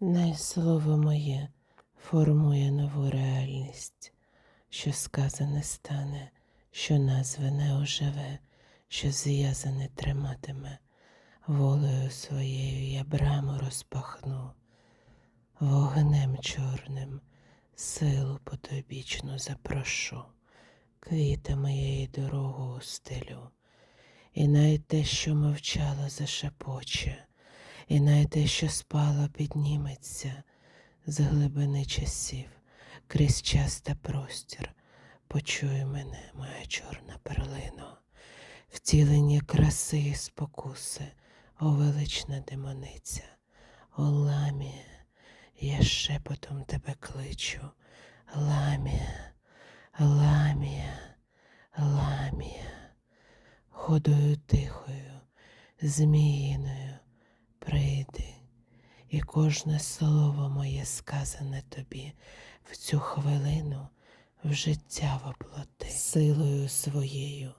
Най слово моє формує нову реальність, що сказане стане, що назване оживе, що зв'язане триматиме. Волею своєю я браму розпахну, вогнем чорним силу потобічну запрошу, квіти моєї дорогу устелю, і навіть те, що мовчало, зашепоче, і навіть те, що спало, підніметься з глибини часів, крізь час та простір. Почуй мене, моя чорна перлино, втілення краси і спокуси, о велична демониця, о ламія, я шепотом тебе кличу, ламія, ламія, ламія, ходою тихою, зміїною, прийди, і кожне слово моє сказане тобі в цю хвилину в життя воплоти, силою своєю,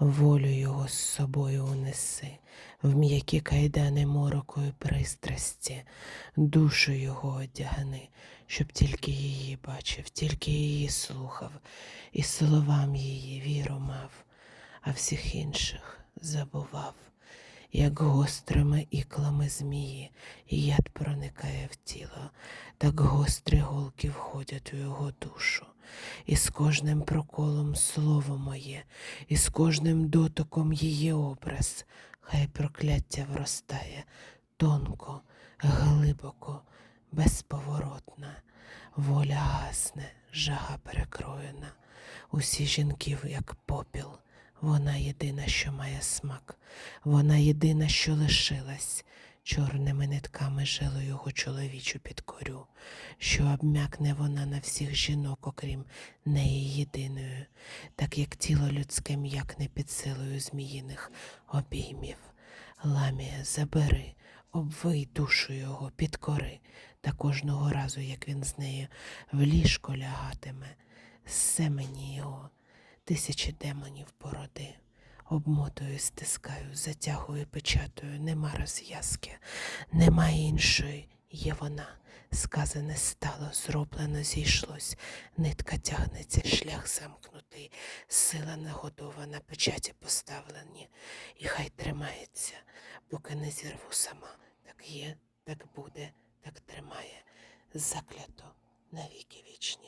волю його з собою унеси, в м'які кайдани морокою пристрасті, душу його одягни, щоб тільки її бачив, тільки її слухав, і словам її віру мав, а всіх інших забував. Як гострими іклами змії і яд проникає в тіло, так гострі голки входять у його душу, і з кожним проколом слово моє, і з кожним дотоком її образ, хай прокляття вростає тонко, глибоко, безповоротна, воля гасне, жага перекроєна, усі жінків, як попіл. Вона єдина, що має смак, вона єдина, що лишилась, чорними нитками жило його чоловічу підкорю, що обмякне вона на всіх жінок, окрім неї єдиною, так як тіло людське м'якне під силою зміїних обіймів. Ламія, забери, обвий душу його, підкори, та кожного разу, як він з нею в ліжко лягатиме, все мені його тисячі демонів породи. Обмотую, стискаю, затягую, печатаю, нема розв'язки, нема іншої, є вона. Сказане стало, зроблено зійшлось, нитка тягнеться, шлях замкнутий, сила нагодована, печаті поставлені, і хай тримається, поки не зірву сама. Так є, так буде, так тримає, заклято навіки вічні.